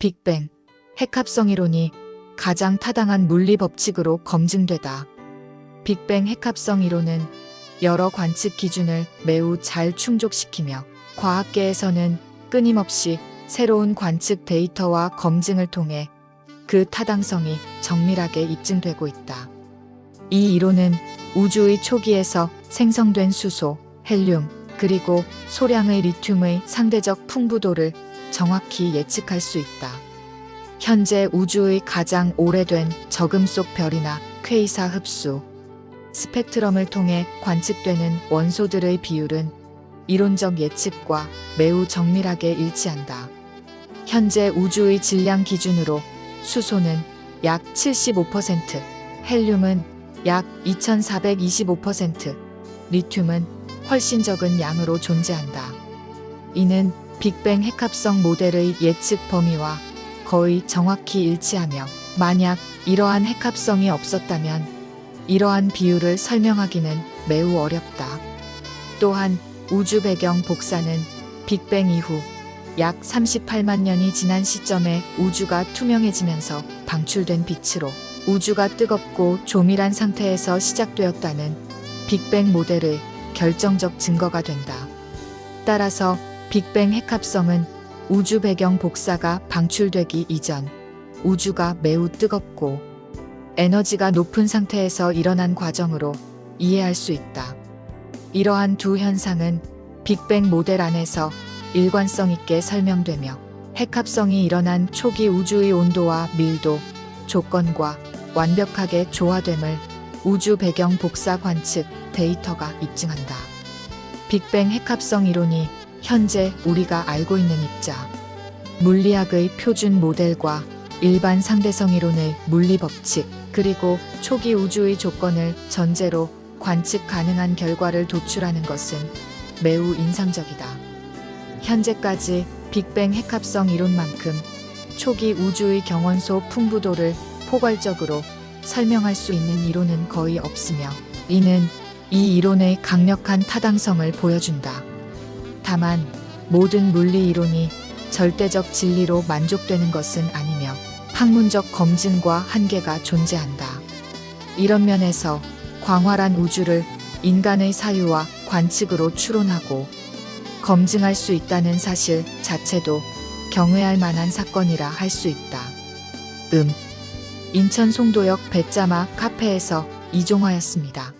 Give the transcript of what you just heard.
빅뱅, 핵합성 이론이 가장 타당한 물리 법칙으로 검증되다. 빅뱅 핵합성 이론은 여러 관측 기준을 매우 잘 충족시키며 과학계에서는 끊임없이 새로운 관측 데이터와 검증을 통해 그 타당성이 정밀하게 입증되고 있다. 이 이론은 우주의 초기에서 생성된 수소, 헬륨, 그리고 소량의 리튬의 상대적 풍부도를 정확히 예측할 수 있다. 현재 우주의 가장 오래된 저금 속 별이나 퀘이사 흡수, 스펙트럼을 통해 관측되는 원소들의 비율은 이론적 예측과 매우 정밀하게 일치한다. 현재 우주의 질량 기준으로 수소는 약 75%, 헬륨은 약 2425%, 리튬은 훨씬 적은 양으로 존재한다. 이는 빅뱅 핵합성 모델의 예측 범위와 거의 정확히 일치하며 만약 이러한 핵합성이 없었다면 이러한 비율을 설명하기는 매우 어렵다. 또한 우주 배경 복사는 빅뱅 이후 약 38만 년이 지난 시점에 우주가 투명해지면서 방출된 빛으로 우주가 뜨겁고 조밀한 상태에서 시작되었다는 빅뱅 모델의 결정적 증거가 된다. 따라서 빅뱅 핵합성은 우주 배경 복사가 방출되기 이전 우주가 매우 뜨겁고 에너지가 높은 상태에서 일어난 과정으로 이해할 수 있다. 이러한 두 현상은 빅뱅 모델 안에서 일관성 있게 설명되며 핵합성이 일어난 초기 우주의 온도와 밀도, 조건과 완벽하게 조화됨을 우주 배경 복사 관측 데이터가 입증한다. 빅뱅 핵합성 이론이 현재 우리가 알고 있는 입자, 물리학의 표준 모델과 일반 상대성 이론의 물리 법칙, 그리고 초기 우주의 조건을 전제로 관측 가능한 결과를 도출하는 것은 매우 인상적이다. 현재까지 빅뱅 핵합성 이론만큼 초기 우주의 경원소 풍부도를 포괄적으로 설명할 수 있는 이론은 거의 없으며 이는 이 이론의 강력한 타당성을 보여준다. 다만 모든 물리 이론이 절대적 진리로 만족되는 것은 아니며 학문적 검증과 한계가 존재한다. 이런 면에서 광활한 우주를 인간의 사유와 관측으로 추론하고 검증할 수 있다는 사실 자체도 경외할 만한 사건이라 할 수 있다. 음. 인천 송도역 배짜마 카페에서 이종화였습니다.